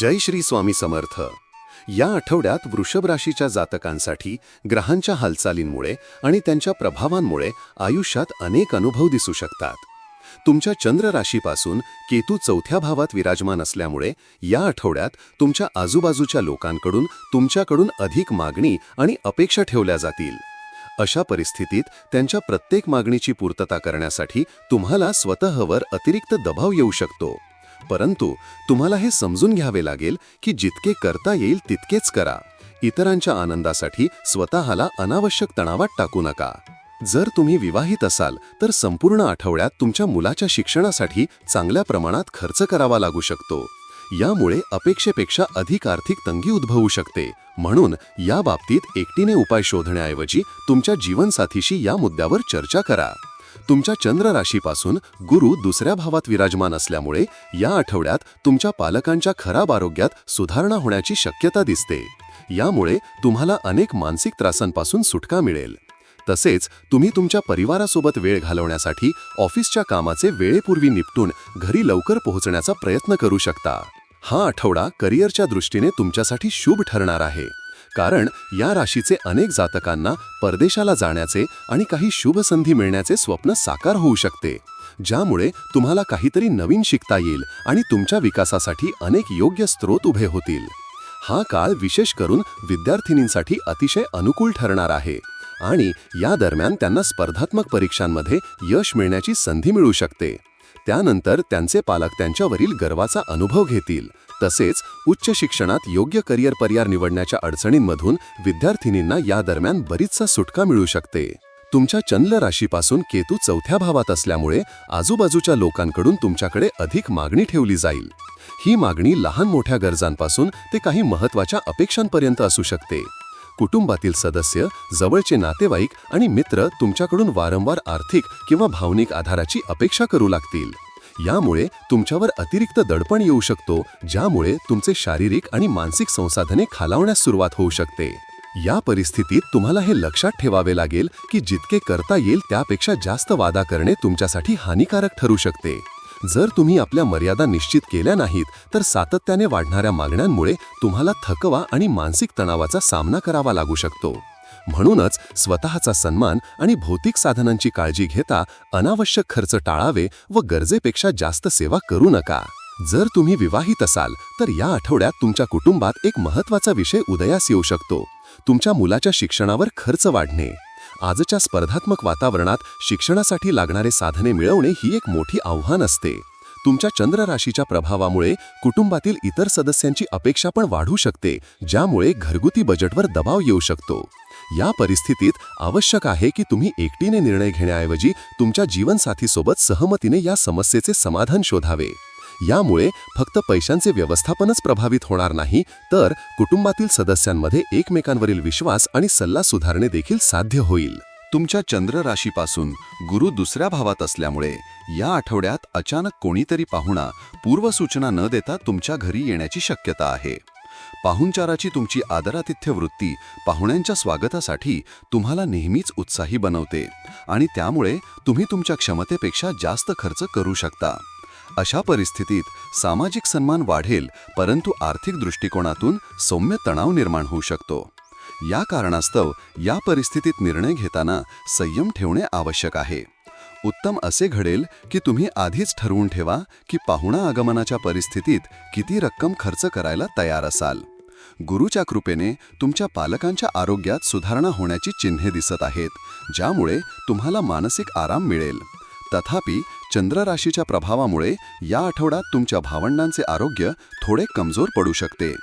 जय श्री स्वामी समर्थ. या आठवड्यात वृषभ राशीच्या जातकांसाठी ग्रहांच्या हालचालींमुळे आणि त्यांच्या प्रभावांमुळे आयुष्यात अनेक अनुभव दिसू शकतात. तुमच्या चंद्र राशीपासून केतू चौथ्या भावात विराजमान असल्यामुळे या आठवड्यात तुमच्या आजूबाजूच्या लोकांकडून तुमच्याकडून अधिक मागणी आणि अपेक्षा ठेवल्या जातील. अशा परिस्थितीत त्यांच्या प्रत्येक मागणीची पूर्तता करण्यासाठी तुम्हाला स्वतःवर अतिरिक्त दबाव येऊ शकतो. परंतु तुम्हाला हे समजून घ्यावे लागेल की जितके करता येईल तितकेच करा. इतरांच्या आनंदासाठी स्वतःला अनावश्यक तणावात टाकू नका. जर तुम्ही विवाहित असाल तर संपूर्ण आठवड्यात तुमच्या मुलाच्या शिक्षणासाठी चांगल्या प्रमाणात खर्च करावा लागू शकतो. यामुळे अपेक्षेपेक्षा अधिक आर्थिक तंगी उद्भवू शकते. म्हणून या बाबतीत एकटीने उपाय शोधण्याऐवजी तुमच्या जीवनसाथीशी या मुद्द्यावर चर्चा करा. तुमच्या चंद्र राशीपासून गुरु दुसऱ्या भावात विराजमान असल्यामुळे या आठवड्यात तुमच्या पालकांच्या खराब आरोग्यात सुधारणा होण्याची शक्यता दिसते. यामुळे तुम्हाला अनेक मानसिक त्रासांपासून सुटका मिळेल. तसेच तुम्ही तुमच्या परिवारासोबत वेळ घालवण्यासाठी ऑफिसच्या कामाचे वेळेपूर्वी निपटून घरी लवकर पोहोचण्याचा प्रयत्न करू शकता. हा आठवडा करिअरच्या दृष्टीने तुमच्यासाठी शुभ ठरणार आहे. कारण या राशीचे अनेक जातकांना परदेशाला जाण्याचे आणि काही शुभ संधी मिळण्याचे स्वप्न साकार होऊ शकते ज्यामुळे तुम्हाला काहीतरी नवीन शिकता येईल आणि तुमच्या विकासासाठी अनेक योग्य स्रोत उभे होतील. हा काळ विशेष करून विद्यार्थिनींसाठी अतिशय अनुकूल ठरणार आहे आणि या दरम्यान त्यांना स्पर्धात्मक परीक्षांमध्ये यश मिळण्याची संधी मिळू शकते. त्यानंतर त्यांचे पालक त्यांच्यावरील गर्वाचा अनुभव घेतील तसेच उच्च शिक्षणात योग्य करिअर पर्याय निवडण्याच्या अडचणींमधून विद्यार्थिनींना या दरम्यान बरीचसा सुटका मिळू शकते. तुमच्या चंद्र राशीपासून केतू चौथ्या भावात असल्यामुळे आजूबाजूच्या लोकांकडून तुमच्याकडे अधिक मागणी ठेवली जाईल. ही मागणी लहान मोठ्या गरजांपासून ते काही महत्त्वाच्या अपेक्षांपर्यंत असू शकते. कुटुंबातील सदस्य जवळचे नातेवाईक आणि मित्र तुमच्याकडून वारंवार आर्थिक किंवा भावनिक आधाराची अपेक्षा करू लागतील. यामुळे तुमच्यावर अतिरिक्त दडपण येऊ शकतो ज्यामुळे तुमचे शारीरिक आणि मानसिक संसाधने खालावण्यास सुरुवात होऊ शकते. या परिस्थितीत तुम्हाला हे लक्षात ठेवावे लागेल की जितके करता येईल त्यापेक्षा जास्त वादा करणे तुमच्यासाठी हानिकारक ठरू शकते. जर तुम्ही आपल्या मर्यादा निश्चित केल्या नाहीत तर सातत्याने वाढणाऱ्या मागण्यांमुळे तुम्हाला थकवा आणि मानसिक तणावाचा सामना करावा लागू शकतो. म्हणूनच स्वतःचा सन्मान आणि भौतिक साधनांची काळजी घेता अनावश्यक खर्च टाळावे व गरजेपेक्षा जास्त सेवा करू नका. जर तुम्ही विवाहित असाल तर या आठवड्यात तुमच्या कुटुंबात एक महत्त्वाचा विषय उदयास येऊ शकतो. तुमच्या मुलाच्या शिक्षणावर खर्च वाढणे. आजच्या स्पर्धात्मक वातावरणात शिक्षणासाठी लागणारे साधने मिळवणे ही एक मोठी आव्हान असते. तुमच्या चंद्र राशीच्या प्रभावामुळे कुटुंबातील इतर सदस्यांची अपेक्षा पण वाढू शकते ज्यामुळे घरगुती बजेटवर दबाव येऊ शकतो. या परिस्थितीत आवश्यक आहे की तुम्ही एकटीने निर्णय घेण्याऐवजी तुमच्या जीवनसाथीसोबत सहमतीने या समस्येचे समाधान शोधावे. यामुळे फक्त पैशांचे व्यवस्थापनच प्रभावित होणार नाही तर कुटुंबातील सदस्यांमध्ये एकमेकांवरील विश्वास आणि सल्ला सुधारणे देखील साध्य होईल. तुमच्या चंद्र राशीपासून गुरु दुसऱ्या भावात असल्यामुळे या आठवड्यात अचानक कोणीतरी पाहुणा पूर्वसूचना न देता तुमच्या घरी येण्याची शक्यता आहे. पाहुणचाराची तुमची आदरातिथ्य वृत्ती पाहुण्यांच्या स्वागतासाठी तुम्हाला नेहमीच उत्साही बनवते आणि त्यामुळे तुम्ही तुमच्या क्षमतेपेक्षा जास्त खर्च करू शकता. अशा परिस्थितीत सामाजिक सन्मान वाढेल परंतु आर्थिक दृष्टिकोनातून सौम्य तणाव निर्माण होऊ शकतो. या कारणास्तव या परिस्थितीत निर्णय घेताना संयम ठेवणे आवश्यक आहे. उत्तम असे घडेल की तुम्ही आधीच ठरवून ठेवा की पाहुणा आगमनाच्या परिस्थितीत किती रक्कम खर्च करायला तयार असाल. गुरुच्या कृपेने तुमच्या पालकांच्या आरोग्यात सुधारणा होण्याची चिन्हे दिसत आहेत ज्यामुळे तुम्हाला मानसिक आराम मिळेल. तथापि चंद्रराशीच्या प्रभावामुळे या आठवड्यात तुमच्या भावंडांचे आरोग्य थोडे कमजोर पडू शकते.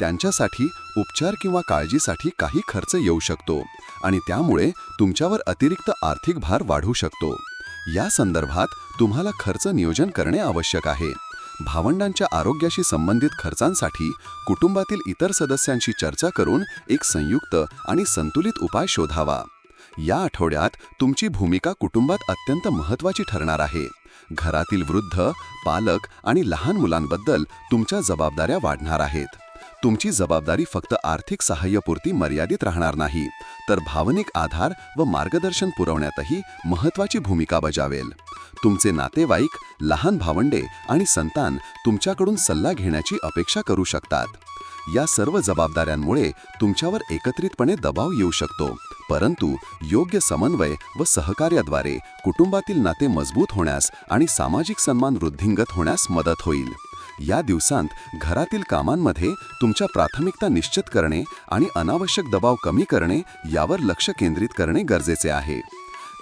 त्यांच्यासाठी उपचार किंवा काळजीसाठी काही खर्च येऊ शकतो आणि त्यामुळे तुमच्यावर अतिरिक्त आर्थिक भार वाढू शकतो. या संदर्भात तुम्हाला खर्च नियोजन करणे आवश्यक आहे. भावंडांच्या आरोग्याशी संबंधित खर्चांसाठी कुटुंबातील इतर सदस्यांशी चर्चा करून एक संयुक्त आणि संतुलित उपाय शोधावा. या आठवड्यात तुमची भूमिका कुटुंबात अत्यंत महत्त्वाची ठरणार आहे. घरातील वृद्ध पालक आणि लहान मुलांबद्दल तुमच्या जबाबदाऱ्या वाढणार आहेत. तुमची जबाबदारी फक्त आर्थिक सहाय्यपुरती मर्यादित राहणार नाही तर भावनिक आधार व मार्गदर्शन पुरवण्यातही महत्त्वाची भूमिका बजावेल. तुमचे नातेवाईक लहान भावंडे आणि संतान तुमच्याकडून सल्ला घेण्याची अपेक्षा करू शकतात. या सर्व जबाबदाऱ्यांमुळे तुमच्यावर एकत्रितपणे दबाव येऊ शकतो परंतु योग्य समन्वय व सहकार्याद्वारे कुटुंबातील नाते मजबूत होण्यास आणि सामाजिक सन्मान वृद्धिंगत होण्यास मदत होईल. या दिवसांत घरातील कामांमध्ये तुमच्या प्राथमिकता निश्चित करणे आणि अनावश्यक दबाव कमी करणे यावर लक्ष केंद्रित करणे गरजेचे आहे.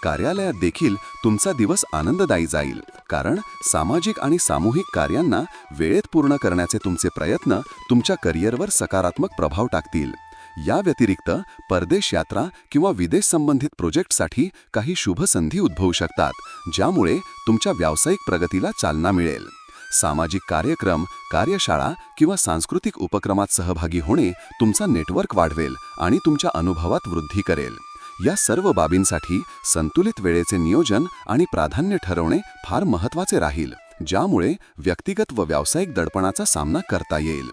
कार्यालयात देखील तुमचा दिवस आनंददायी जाईल कारण सामाजिक आणि सामूहिक कार्यांना वेळेत पूर्ण करण्याचे तुमचे प्रयत्न तुमच्या करिअरवर सकारात्मक प्रभाव टाकतील. या व्यतिरिक्त परदेश यात्रा किंवा विदेश संबंधित प्रोजेक्टसाठी काही शुभ संधी उद्भवू शकतात ज्यामुळे तुमच्या व्यावसायिक प्रगतीला चालना मिळेल. सामाजिक कार्यक्रम कार्यशाळा किंवा सांस्कृतिक उपक्रमात सहभागी होणे तुमचा नेटवर्क वाढवेल आणि तुमच्या अनुभवात वृद्धी करेल. या सर्व बाबींसाठी संतुलित वेळेचे नियोजन आणि प्राधान्य ठरवणे फार महत्त्वाचे राहील ज्यामुळे व्यक्तिगत व व्यावसायिक दडपणाचा सामना करता येईल.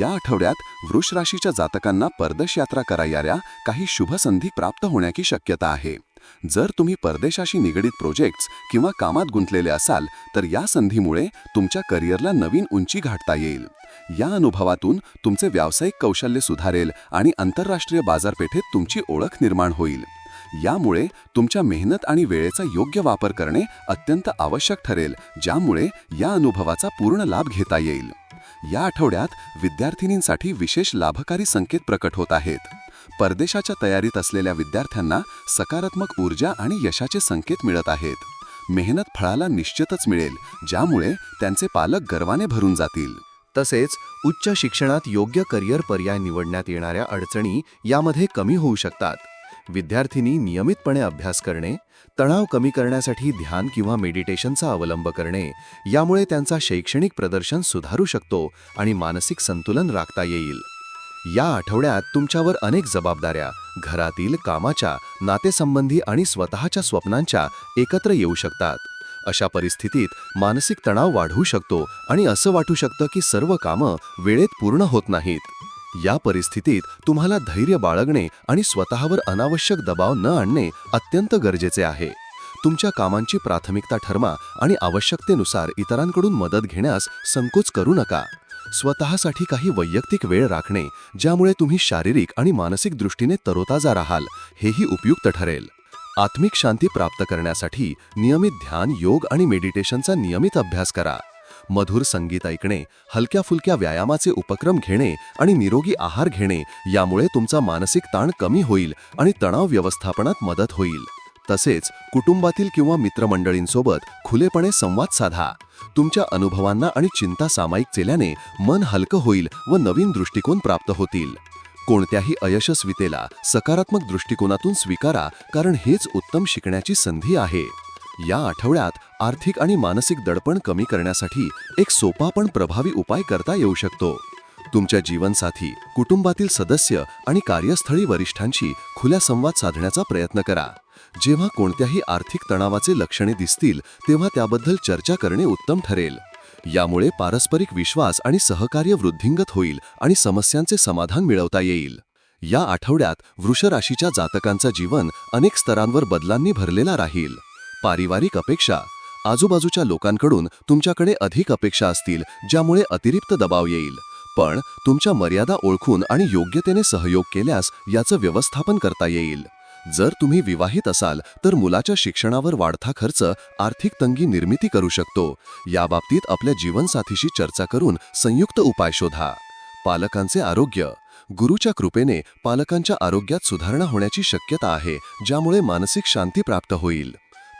या आठवड्यात वृष राशीच्या जातकांना परदेश यात्रा करायऱ्या काही शुभसंधी प्राप्त होण्याची शक्यता आहे. जर तुम्ही परदेशाशी निगडीत प्रोजेक्ट्स किंवा कामात गुंतलेले असाल तर या संधीमुळे तुमच्या करिअरला नवीन उंची गाठता येईल. या अनुभवातून तुमचे व्यावसायिक कौशल्य सुधारेल आणि आंतरराष्ट्रीय बाजारपेठेत तुमची ओळख निर्माण होईल. यामुळे तुमच्या मेहनत आणि वेळेचा योग्य वापर करणे अत्यंत आवश्यक ठरेल ज्यामुळे या अनुभवाचा पूर्ण लाभ घेता येईल. या आठवड्यात विद्यार्थिनींसाठी विशेष लाभकारी संकेत प्रकट होत आहेत. परदेशाच्या तयारीत असलेल्या विद्यार्थ्यांना सकारात्मक ऊर्जा आणि यशाचे संकेत मिळत आहेत. मेहनत फळाला निश्चितच मिळेल ज्यामुळे त्यांचे पालक गर्वाने भरून जातील. तसेच उच्च शिक्षणात योग्य करिअर पर्याय निवडण्यात येणाऱ्या अडचणी यामध्ये कमी होऊ शकतात. विद्यार्थिनी नियमितपणे अभ्यास करणे तणाव कमी करण्यासाठी ध्यान किंवा मेडिटेशनचा अवलंब करणे यामुळे त्यांचा शैक्षणिक प्रदर्शन सुधारू शकतो आणि मानसिक संतुलन राखता येईल. या आठवड्यात तुमच्यावर अनेक जबाबदाऱ्या घरातील कामाच्या नातेसंबंधी आणि स्वतःच्या स्वप्नांच्या एकत्र येऊ शकतात. अशा परिस्थितीत मानसिक तणाव वाढू शकतो आणि असं वाटू शकतं की सर्व कामं वेळेत पूर्ण होत नाहीत. या परिस्थितीत तुम्हाला धैर्य बाळगणे आणि स्वतःवर अनावश्यक दबाव न आणणे अत्यंत गरजेचे आहे. तुमच्या कामांची प्राथमिकता ठरवा आणि आवश्यकतेनुसार इतरांकडून मदत घेण्यास संकोच करू नका. स्वतःसाठी काही वैयक्तिक वेळ राखणे ज्यामुळे तुम्ही शारीरिक आणि मानसिक दृष्टीने तरोताजा राहाल हेही उपयुक्त ठरेल. आत्मिक शांती प्राप्त करण्यासाठी नियमित ध्यान योग आणि मेडिटेशनचा नियमित अभ्यास करा. मधुर संगीत ऐकणे हलक्या फुलक्या व्यायामाचे उपक्रम घेणे आणि निरोगी आहार घेणे यामुळे तुमचा मानसिक ताण कमी होईल आणि तणाव व्यवस्थापनात मदत होईल. तसेच कुटुंबातील किंवा मित्रमंडळींसोबत खुलेपणे संवाद साधा. तुमच्या अनुभवांना आणि चिंता सामायिक केल्याने मन हलकं होईल व नवीन दृष्टिकोन प्राप्त होतील. कोणत्याही अयशस्वितेला सकारात्मक दृष्टिकोनातून स्वीकारा कारण हेच उत्तम शिकण्याची संधी आहे. या आठवड्यात आर्थिक आणि मानसिक दडपण कमी करण्यासाठी एक सोपा पण प्रभावी उपाय करता येऊ शकतो. तुमच्या जीवनसाथी कुटुंबातील सदस्य आणि कार्यस्थळी वरिष्ठांशी खुल्या संवाद साधण्याचा प्रयत्न करा. जेव्हा कोणत्याही आर्थिक तणावाचे लक्षणे दिसतील तेव्हा त्याबद्दल चर्चा करणे उत्तम ठरेल. यामुळे पारस्परिक विश्वास आणि सहकार्य वृद्धिंगत होईल आणि समस्यांचे समाधान मिळवता येईल. या आठवड्यात वृषराशीच्या जातकांचा जातकांचं जीवन अनेक स्तरांवर बदलांनी भरलेला राहील. पारिवारिक अपेक्षा. आजूबाजूच्या लोकांकडून तुमच्याकडे अधिक अपेक्षा असतील ज्यामुळे अतिरिक्त दबाव येईल. पण तुमच्या मर्यादा ओळखून आणि योग्यतेने सहयोग केल्यास याचं व्यवस्थापन करता येईल. जर तुम्ही विवाहित असाल तर मुलाच्या शिक्षणावर वाढता खर्च आर्थिक तंगी निर्मिती करू शकतो. याबाबतीत आपल्या जीवनसाथीशी चर्चा करून संयुक्त उपाय शोधा. पालकांचे आरोग्य. गुरुच्या कृपेने पालकांच्या आरोग्यात सुधारणा होण्याची शक्यता आहे ज्यामुळे मानसिक शांती प्राप्त होईल.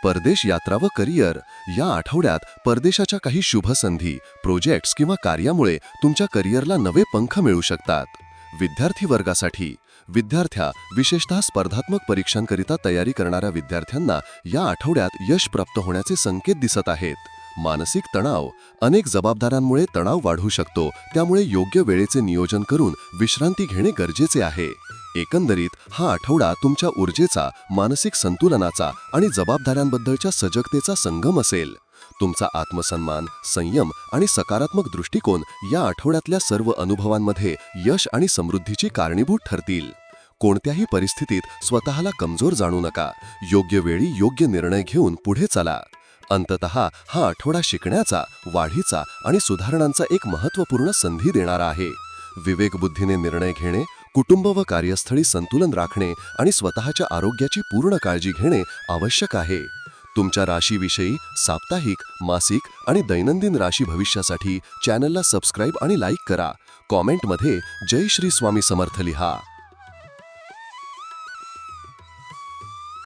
परदेश यात्रा व करिअर. या आठवड्यात परदेशाच्या काही शुभ संधी प्रोजेक्ट्स किंवा कार्यामुळे तुमच्या करिअरला नवे पंख मिळू शकतात. विद्यार्थी वर्गासाठी विद्यार्थ्या विशेषतः स्पर्धात्मक परीक्षांकरिता तयारी करणाऱ्या विद्यार्थ्यांना या आठवड्यात यश प्राप्त होण्याचे संकेत दिसत आहेत. मानसिक तणाव अनेक जबाबदाऱ्यांमुळे तणाव वाढू शकतो त्यामुळे योग्य वेळेचे नियोजन करून विश्रांती घेणे गरजेचे आहे. एकंदरीत हा आठवडा तुमच्या ऊर्जेचा मानसिक संतुलनाचा आणि जबाबदाऱ्यांबद्दलच्या सजगतेचा संगम असेल. तुमचा आत्मसन्मान संयम आणि सकारात्मक दृष्टिकोन या आठवड्यातल्या सर्व अनुभवांमध्ये यश आणि समृद्धीची कारणीभूत ठरतील. कोणत्याही परिस्थितीत स्वतःला कमजोर जाणू नका. योग्य वेळी योग्य निर्णय घेऊन पुढे चला. अंतत हा आठवडा शिकण्याचा वाढीचा आणि सुधारणांचा एक महत्त्वपूर्ण संधी देणारा आहे. विवेकबुद्धीने निर्णय घेणे कुटुंब व कार्यस्थळी संतुलन राखणे आणि स्वतःच्या आरोग्याची पूर्ण काळजी घेणे आवश्यक आहे. तुमच्या राशीविषयी साप्ताहिक मासिक आणि दैनंदिन राशी भविष्यासाठी चॅनलला सबस्क्राईब आणि लाईक करा. कॉमेंटमध्ये जय श्री स्वामी समर्थ लिहा.